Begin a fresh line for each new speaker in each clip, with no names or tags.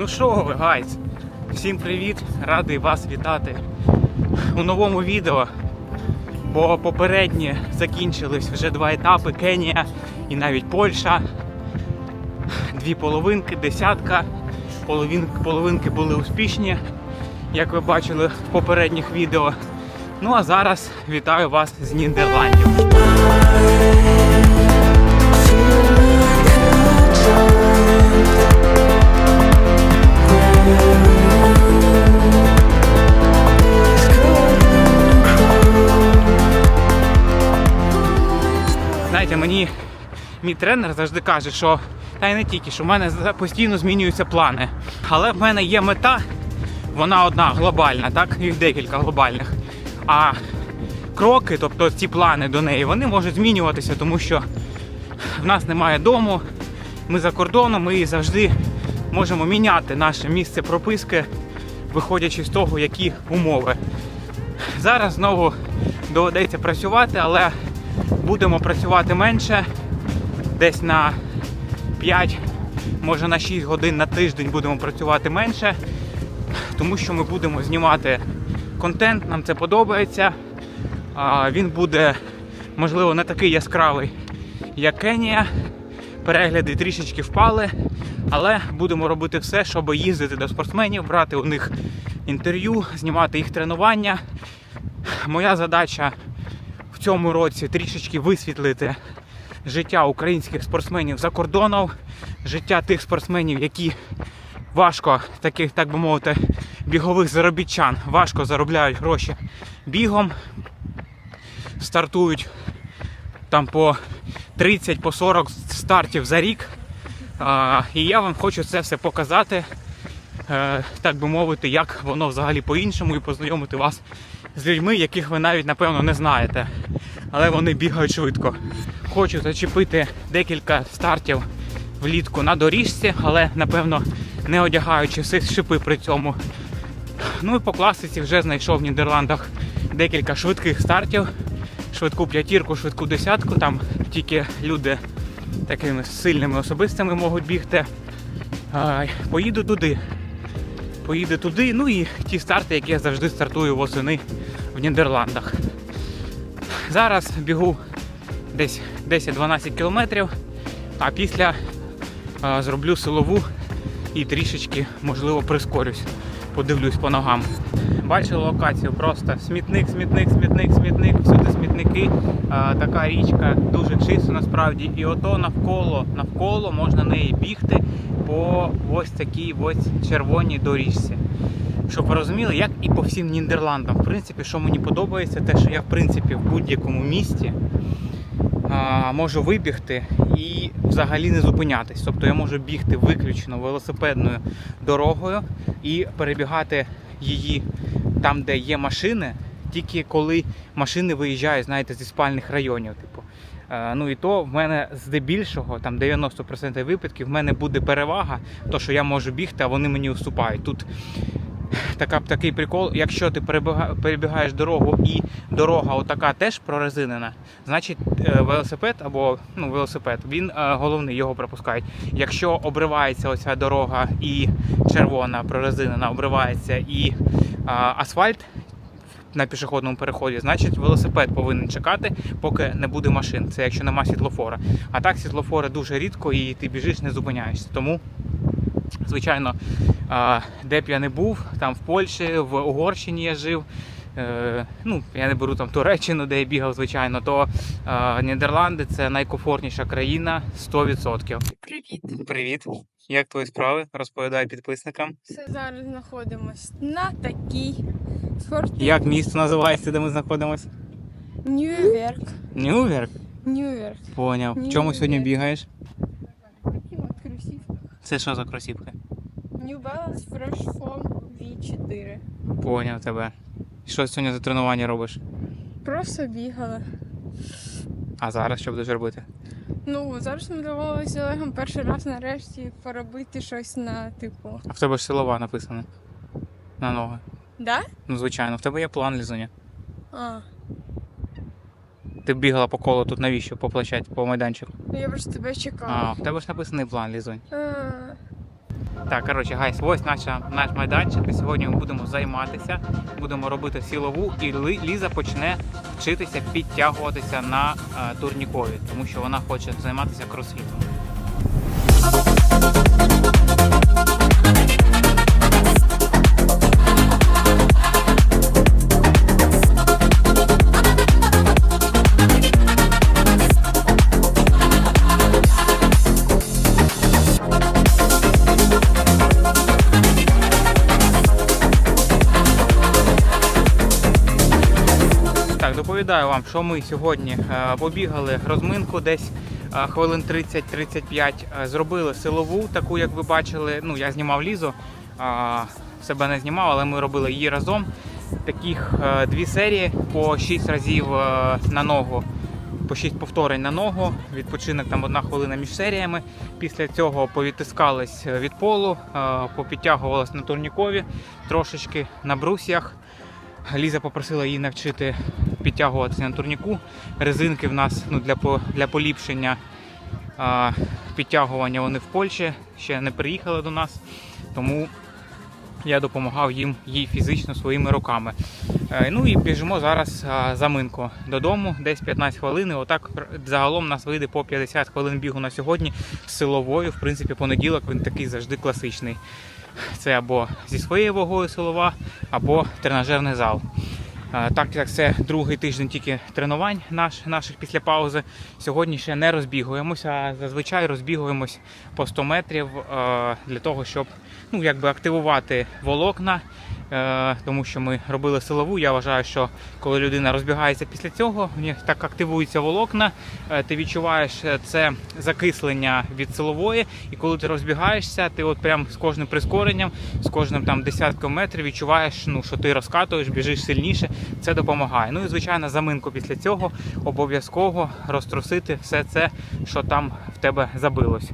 Ну що ви, гайц? Всім привіт! Радий вас вітати у новому відео. Бо попередні закінчились вже два етапи Кенія і навіть Польща. Дві половинки, десятка. Половин, половинки були успішні, як ви бачили в попередніх відео. Ну а зараз вітаю вас з Нідерландів. Знаєте, мені мій тренер завжди каже, що та й не тільки, що в мене постійно змінюються плани. Але в мене є мета, вона одна глобальна, так? Їх декілька глобальних. А кроки, тобто ці плани до неї, вони можуть змінюватися, тому що в нас немає дому, ми за кордоном, ми завжди можемо міняти наше місце прописки, виходячи з того, які умови. Зараз знову доведеться працювати, але будемо працювати менше, десь на 5, може на 6 годин на тиждень будемо працювати менше, тому що ми будемо знімати контент, нам це подобається. Він буде, можливо, не такий яскравий, як Кенія. Перегляди трішечки впали, але будемо робити все, щоб їздити до спортсменів, брати у них інтерв'ю, знімати їх тренування. Моя задача цьому році трішечки висвітлити життя українських спортсменів за кордоном, життя тих спортсменів, які важко, таких, так би мовити, бігових заробітчан, важко заробляють гроші бігом, стартують там по 30 по 40 стартів за рік. А, і я вам хочу це все показати, е, так би мовити, як воно взагалі по-іншому, і познайомити вас з людьми, яких ви навіть напевно не знаєте. Але вони бігають швидко. Хочу зачепити декілька стартів влітку на доріжці, але напевно не одягаючи всі шипи при цьому. Ну і по класиці вже знайшов в Нідерландах декілька швидких стартів. Швидку п'ятірку, швидку десятку. Там тільки люди такими сильними особистими можуть бігти. Поїду туди. Поїду туди. Ну і ті старти, які я завжди стартую восени в Нідерландах. Зараз бігу десь 10-12 кілометрів, а після а, зроблю силову і трішечки, можливо, прискорюсь. Подивлюсь по ногам. Бачили локацію просто смітник, смітник, смітник, смітник, всюди смітники. А, така річка дуже чиста насправді. І ото навколо, навколо можна неї бігти по ось такій ось червоній доріжці. Щоб ви розуміли, як і по всім Нідерландам. В принципі, що мені подобається, те, що я в принципі в будь-якому місті а, можу вибігти і взагалі не зупинятись. Тобто я можу бігти виключно велосипедною дорогою і перебігати її там, де є машини, тільки коли машини виїжджають, знаєте, зі спальних районів. Типу. Е, Ну і то в мене здебільшого, там 90% випадків, в мене буде перевага, то що я можу бігти, а вони мені уступають. Тут така, такий прикол, якщо ти перебіга- перебігаєш дорогу і дорога отака теж прорезинена, значить е, велосипед або ну, велосипед, він е, головний, його пропускають. Якщо обривається оця дорога і червона прорезинена, обривається і асфальт на пішохідному переході, значить велосипед повинен чекати, поки не буде машин. Це якщо нема світлофора. А так світлофори дуже рідко і ти біжиш, не зупиняєшся. Тому звичайно, де б я не був, там в Польщі, в Угорщині я жив. Е, Ну, я не беру там Туреччину, де я бігав, звичайно, то е, Нідерланди це найкомфортніша країна 100%.
Привіт!
Привіт! Як твої справи? Розповідай підписникам.
Все зараз знаходимось на такій спортивній
Як місто називається, де ми знаходимося?
Нью-Йорк.
Ньюверк?
Нью-Йорк.
Поняв. В чому сьогодні бігаєш? Це що за кросівки?
New Balance Fresh Foam V4.
Поняв тебе. Що сьогодні за тренування робиш?
Просто бігала.
А зараз що будеш робити?
Ну, зараз ми домовилися з Олегом перший раз нарешті поробити щось на типу.
А в тебе ж силова написана. На ноги.
Да?
Ну, звичайно, в тебе є план лізуня.
А.
Ти бігала по колу тут навіщо? По площадці, по майданчику.
Ну я просто тебе чекала.
А, в тебе ж написаний план лізунь.
А.
Так, коротше, гайс, ось наша, наш майданчик. Сьогодні ми будемо займатися, будемо робити силову, і Ліза почне вчитися підтягуватися на е, турнікові, тому що вона хоче займатися кросфітом. Доповідаю вам, що ми сьогодні е, побігали розминку десь е, хвилин 30-35. е, Зробили силову, таку, як ви бачили. Ну, я знімав лізу, себе не знімав, але ми робили її разом. Таких дві серії по 6 разів на ногу, по 6 повторень на ногу. Відпочинок там одна хвилина між серіями. Після цього повідтискались від полу, попідтягувались на турнікові трошечки на брусьях. Ліза попросила її навчити підтягуватися на турніку. Резинки в нас ну, для, для поліпшення а, підтягування вони в Польщі ще не приїхали до нас, тому я допомагав їм їй фізично своїми руками. Е, Ну і біжимо зараз заминку додому, десь 15 хвилин. Отак загалом нас вийде по 50 хвилин бігу на сьогодні з силовою. В принципі, понеділок він такий завжди класичний. Це або зі своєю вагою силова, або тренажерний зал. Так як це другий тиждень тільки тренувань наш, наших після паузи, сьогодні ще не розбігуємося, а зазвичай розбігуємось по 100 метрів для того, щоб ну, якби активувати волокна, тому що ми робили силову. Я вважаю, що коли людина розбігається після цього, в них так активуються волокна, е, ти відчуваєш е, це закислення від силової, і коли ти розбігаєшся, ти от прям з кожним прискоренням, з кожним там десятком метрів відчуваєш, ну, що ти розкатуєш, біжиш сильніше, це допомагає. Ну і звичайно, заминку після цього обов'язково розтрусити все це, що там в тебе забилось.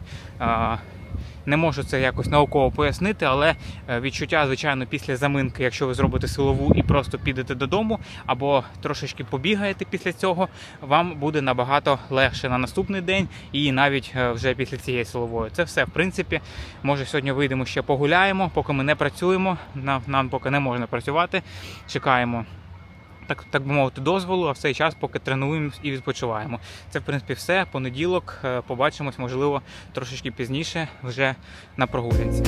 Не можу це якось науково пояснити, але е, відчуття, звичайно, після заминки, якщо ви зробите силову і просто підете додому, або трошечки побігаєте після цього, вам буде набагато легше на наступний день і навіть е, вже після цієї силової. Це все, в принципі. Може, сьогодні вийдемо ще погуляємо, поки ми не працюємо. Нам, нам поки не можна працювати. Чекаємо. Так, так би мовити, дозволу, а в цей час поки тренуємось і відпочиваємо. Це, в принципі, все. Понеділок е, побачимось, можливо, трошечки пізніше вже на прогулянці.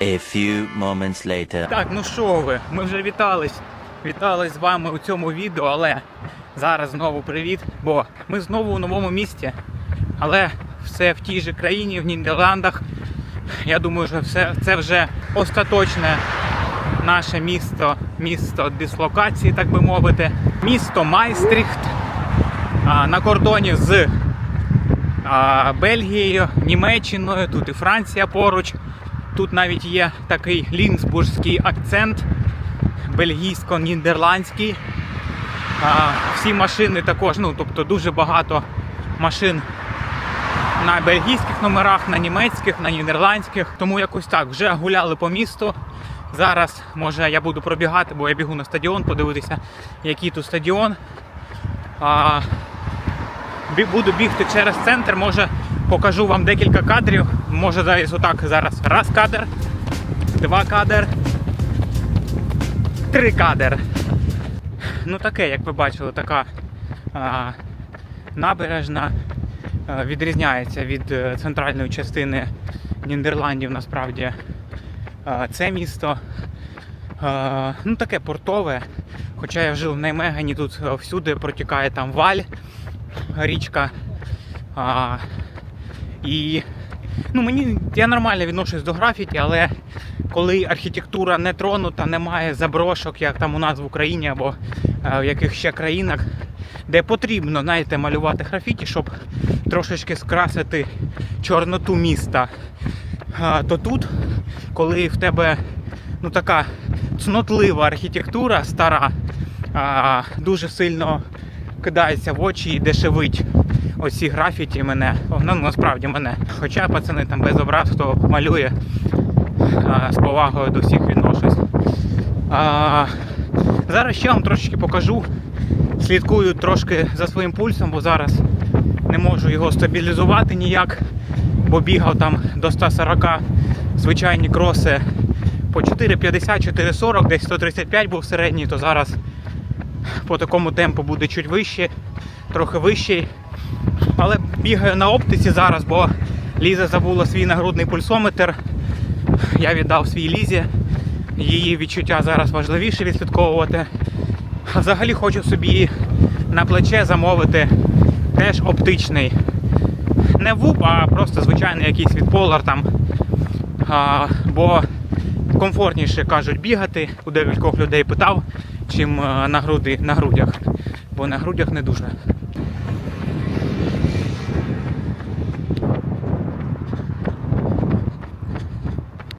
A few moments later.
Так, ну що ви, ми вже вітались. Вітались з вами у цьому відео, але зараз знову привіт, бо ми знову у новому місті, але все в тій же країні, в Нідерландах. Я думаю, що все, це вже остаточне наше місто, місто дислокації, так би мовити. Місто Майстріхт на кордоні з Бельгією, Німеччиною, тут і Франція поруч. Тут навіть є такий лінсбурзький акцент, бельгійсько-нідерландський. А, Всі машини також, ну тобто дуже багато машин на бельгійських номерах, на німецьких, на нідерландських. Тому якось так вже гуляли по місту. Зараз може я буду пробігати, бо я бігу на стадіон, подивитися, який тут стадіон. А, буду бігти через центр, може покажу вам декілька кадрів. Може зараз отак зараз раз кадр, два кадр, три кадр. Ну таке, як ви бачили, така а, набережна а, відрізняється від е, центральної частини Нідерландів насправді. А, це місто а, ну таке портове. Хоча я жив в Неймегені, тут е, всюди протікає там валь, річка. А, і ну, мені я нормально відношусь до графіті, але коли архітектура не тронута, немає заброшок, як там у нас в Україні або е, в яких ще країнах, де потрібно, знаєте, малювати графіті, щоб трошечки скрасити чорноту міста. А, то тут, коли в тебе ну, така цнотлива архітектура стара, а, дуже сильно кидається в очі і дешевить оці графіті мене. Ну, насправді мене. Хоча пацани там без образ, хто малює з повагою до всіх відношусь. Зараз ще вам трошечки покажу. Слідкую трошки за своїм пульсом, бо зараз не можу його стабілізувати ніяк, бо бігав там до 140 звичайні кроси по 4,50, 4,40, десь 135 був середній, то зараз по такому темпу буде чуть вище, трохи вищий. Але бігаю на оптиці зараз, бо Ліза забула свій нагрудний пульсометр. Я віддав свій Лізі. Її відчуття зараз важливіше відслідковувати. А взагалі хочу собі на плече замовити теж оптичний. Не вуп, а просто звичайний якийсь від там. А, бо комфортніше кажуть бігати. У декількох людей питав, чим е, на, груди, на грудях. Бо на грудях не дуже.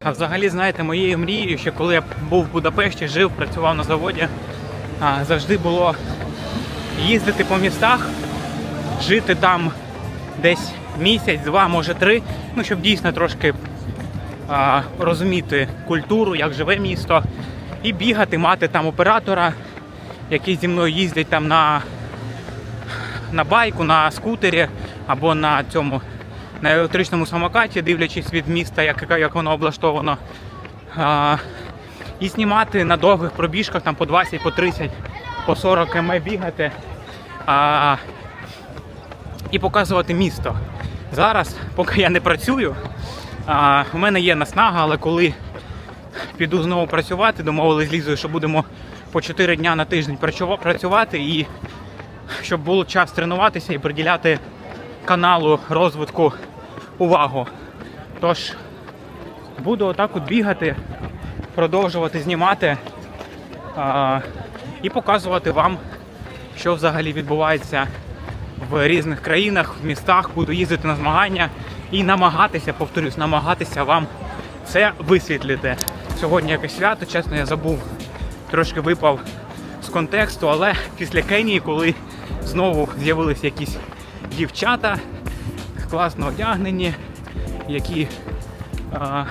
А взагалі, знаєте, моєю мрією, ще коли я був в Будапешті, жив, працював на заводі, завжди було їздити по містах, жити там десь місяць, два, може три, ну щоб дійсно трошки а, розуміти культуру, як живе місто, і бігати, мати там оператора, який зі мною їздить там на, на байку, на скутері або на цьому на електричному самокаті, дивлячись від міста, як, як воно облаштовано. А, і знімати на довгих пробіжках там по 20, по 30, по 40 км бігати. А, і показувати місто. Зараз, поки я не працюю, а, в мене є наснага, але коли піду знову працювати, домовились з Лізою, що будемо по 4 дня на тиждень працювати і щоб було час тренуватися і приділяти каналу розвитку увагу. Тож буду отак от бігати, продовжувати знімати а, і показувати вам, що взагалі відбувається в різних країнах, в містах. Буду їздити на змагання і намагатися, повторюсь, намагатися вам це висвітлити. Сьогодні якесь свято, чесно, я забув, трошки випав з контексту, але після Кенії, коли знову з'явилися якісь дівчата класно одягнені, які а,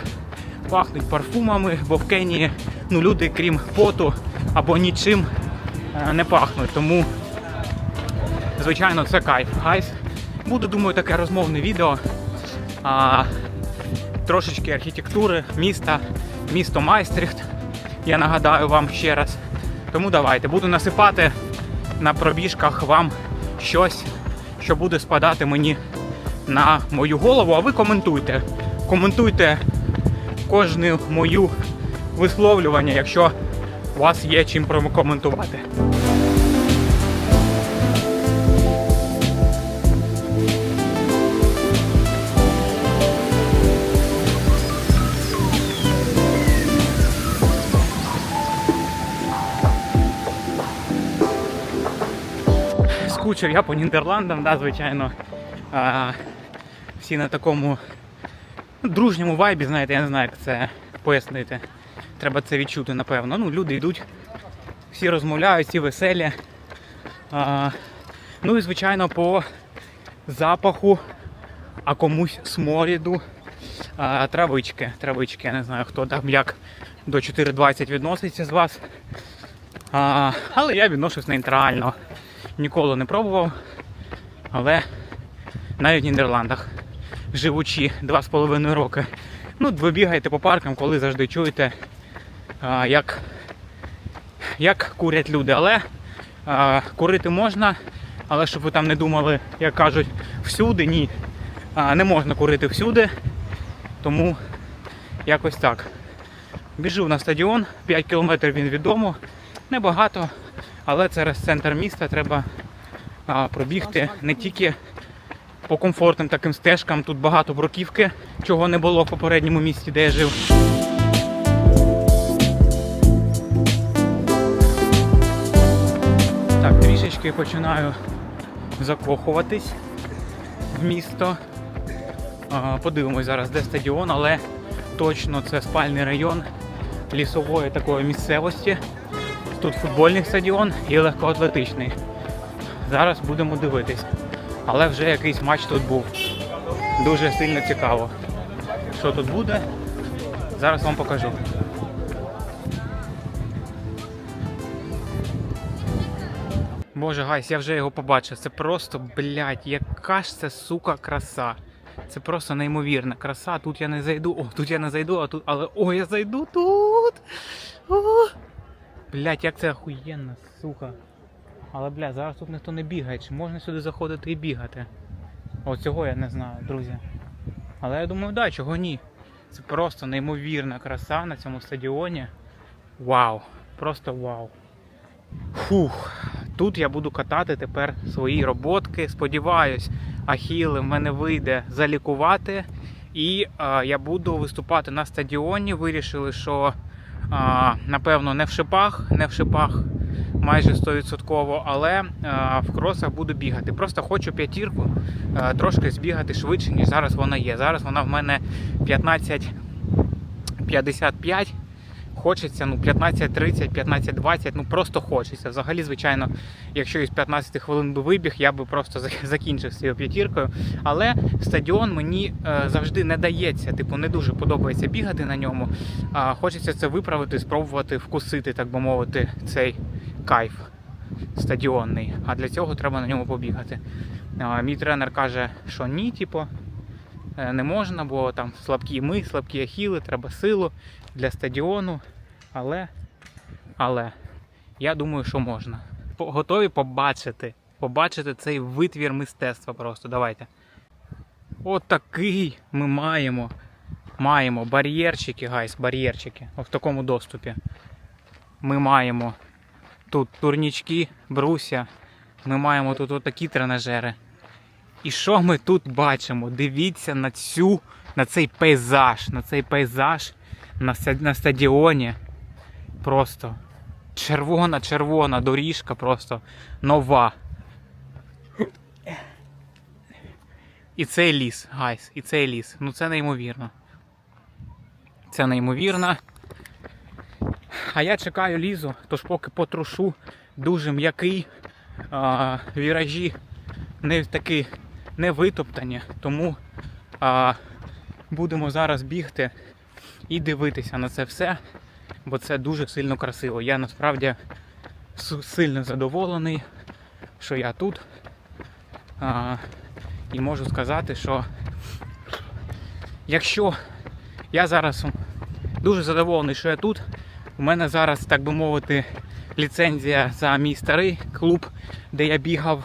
пахнуть парфумами, бо в Кенії ну, люди, крім поту або нічим а, не пахнуть. Тому, звичайно, це кайф. Гайс. Буде, думаю, таке розмовне відео. А, трошечки архітектури міста, місто Майстрихт. Я нагадаю вам ще раз. Тому давайте, буду насипати на пробіжках вам щось, що буде спадати мені на мою голову, а ви коментуйте. Коментуйте кожну мою висловлювання, якщо у вас є чим прокоментувати. Скучив я по Нідерландам, да, звичайно. Всі на такому ну, дружньому вайбі, знаєте, я не знаю, як це пояснити. Треба це відчути, напевно. Ну, люди йдуть, всі розмовляють, всі веселі. А, ну і звичайно по запаху, а комусь сморіду. А, травички, травички, я не знаю, хто там як до 4.20 відноситься з вас. А, але я відношусь нейтрально. Ніколи не пробував. Але навіть в Нідерландах, живучи 2,5 роки. Ну, ви бігаєте по паркам, коли завжди чуєте, як, як курять люди. Але курити можна, але щоб ви там не думали, як кажуть, всюди, ні. Не можна курити всюди. Тому якось так. Біжу на стадіон, 5 кілометрів він від. Небагато, але через центр міста треба а, пробігти не тільки по комфортним таким стежкам. Тут багато бруківки, чого не було в попередньому місті, де я жив. Так, трішечки починаю закохуватись в місто. Подивимось зараз, де стадіон, але точно це спальний район лісової такої місцевості. Тут футбольний стадіон і легкоатлетичний. Зараз будемо дивитись. Але вже якийсь матч тут був. Дуже сильно цікаво. Що тут буде? Зараз вам покажу. Боже гайс, я вже його побачив. Це просто, блядь, яка ж це сука краса. Це просто неймовірна краса. Тут я не зайду, о, тут я не зайду, а тут... Але о, я зайду тут. О! Блядь, як це охуєнно, сука. Але, блядь, зараз тут ніхто не бігає. Чи можна сюди заходити і бігати? О, цього я не знаю, друзі. Але я думаю, да, чого ні. Це просто неймовірна краса на цьому стадіоні. Вау! Просто вау. Фух, тут я буду катати тепер свої роботки. Сподіваюсь, ахіли в мене вийде залікувати. І е, я буду виступати на стадіоні. Вирішили, що е, напевно не в шипах, не в шипах майже 100%, але е, в кросах буду бігати. Просто хочу п'ятірку е, трошки збігати швидше, ніж зараз вона є. Зараз вона в мене 15.55. Хочеться ну 15.30, 15.20, ну просто хочеться. Взагалі, звичайно, якщо із 15 хвилин би вибіг, я би просто закінчив цією п'ятіркою. Але стадіон мені е, завжди не дається. Типу, не дуже подобається бігати на ньому. А хочеться це виправити, спробувати вкусити, так би мовити, цей кайф стадіонний. А для цього треба на ньому побігати. Мій тренер каже, що ні, типу, е, не можна, бо там слабкі ми, слабкі ахіли, треба силу для стадіону. Але, але я думаю, що можна. Готові побачити. Побачити цей витвір мистецтва просто. Давайте. Отакий ми маємо. Маємо бар'єрчики, гайс, бар'єрчики. В такому доступі. Ми маємо тут турнічки, бруся. Ми маємо тут отакі тренажери. І що ми тут бачимо? Дивіться на цю, на цей пейзаж, на цей пейзаж на, стадіоні. Просто червона, червона доріжка, просто нова. І цей ліс, гайс, і цей ліс. Ну це неймовірно. Це неймовірно. А я чекаю лізу, тож поки потрушу дуже м'який. Віражі не такі не витоптані, тому а, будемо зараз бігти і дивитися на це все, бо це дуже сильно красиво. Я насправді сильно задоволений, що я тут. А, і можу сказати, що якщо я зараз дуже задоволений, що я тут, у мене зараз, так би мовити, ліцензія за мій старий клуб, де я бігав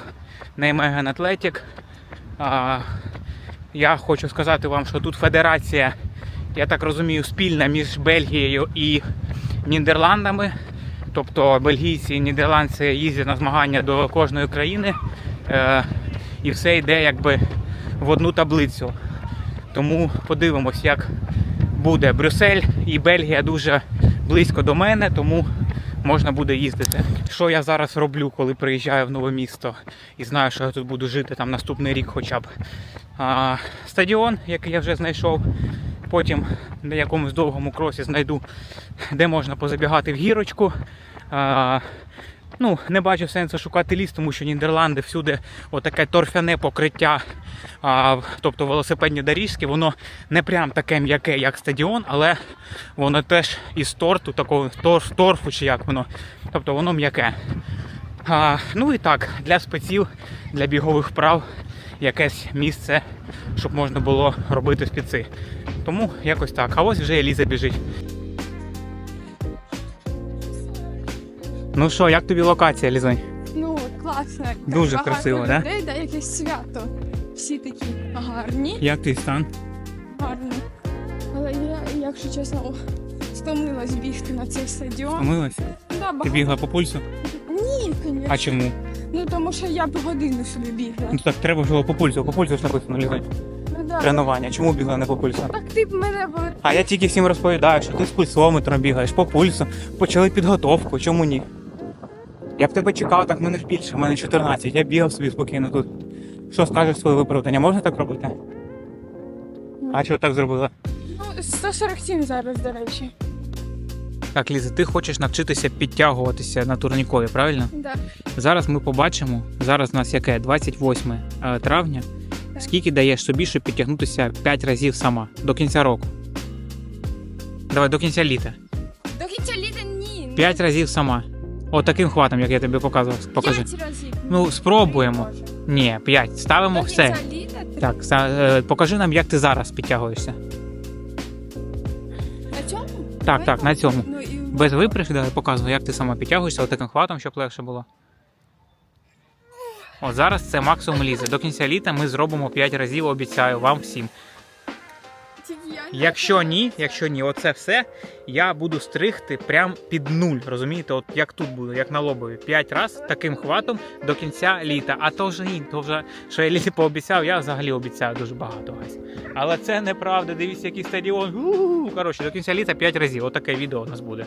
на Athletic. А, я хочу сказати вам, що тут федерація, я так розумію, спільна між Бельгією і Нідерландами. Тобто бельгійці і нідерландці їздять на змагання до кожної країни. Е, і все йде якби в одну таблицю. Тому подивимось, як буде Брюссель і Бельгія дуже близько до мене, тому можна буде їздити. Що я зараз роблю, коли приїжджаю в нове місто і знаю, що я тут буду жити там наступний рік хоча б. А, стадіон, який я вже знайшов. Потім на якомусь довгому кросі знайду, де можна позабігати в гірочку. А, Ну, не бачу сенсу шукати ліс, тому що Нідерланди всюди отаке торфяне покриття, а, тобто велосипедні доріжки, воно не прям таке м'яке, як стадіон, але воно теж із торту, такого торф, торфу чи як воно. Тобто воно м'яке. А, ну і так, для спеців, для бігових вправ якесь місце, щоб можна було робити спіци. Тому якось так. А ось вже Еліза біжить. Ну що, як тобі локація, Лізонь?
Ну, класно. Так
Дуже
багато
красиво, да?
людей, да? якесь свято. Всі такі гарні,
Як твій стан?
гарні. Але я, якщо чесно, о, стомилась бігти на цей стадіон.
Помилась?
Да,
Ти
багато.
бігла по пульсу?
Ні, звісно.
А чому?
Ну тому що я б годину собі бігла.
Ну так треба було по пульсу, по пульсу ж написано Лізонь.
Ну, да.
Тренування. Чому бігла не по пульсу?
Так ти б мене б
А я тільки всім розповідаю, що ти з пульсометром бігаєш по пульсу, почали підготовку, чому ні? Я б тебе чекав, так в мене ж більше, в мене 14, я бігав собі спокійно тут. Що скажеш своє виправдання? Можна так робити? А чого так зробила?
ну, 147 зараз, до речі.
Так, Ліза, ти хочеш навчитися підтягуватися на турнікові, правильно?
Да.
Зараз ми побачимо. Зараз у нас яке? 28 е, травня.
Так.
Скільки даєш собі, щоб підтягнутися 5 разів сама до кінця року? Давай до кінця літа.
До кінця літа ні.
5 разів сама. Отаким хватом, як я тобі показував. Покажи.
П'ять разів.
Ну, спробуємо. Ні, 5. Ставимо
До
все.
кінця літа.
Так, ста- е, покажи нам, як ти зараз підтягуєшся.
На цьому?
Так, так, на цьому.
Ну, і...
Без випряжки, давай показую, як ти сама підтягуєшся отаким хватом, щоб легше було. От зараз це максимум лізе. До кінця літа ми зробимо 5 разів, обіцяю вам всім. Якщо ні, якщо ні, оце все я буду стригти прям під нуль. Розумієте, от як тут буду, як на лобові. П'ять раз таким хватом до кінця літа. А то вже ні, то вже що я літі пообіцяв, я взагалі обіцяю дуже багато газ. Але це неправда. Дивіться, який стадіон. Коротше, до кінця літа п'ять разів. Отаке відео у нас буде.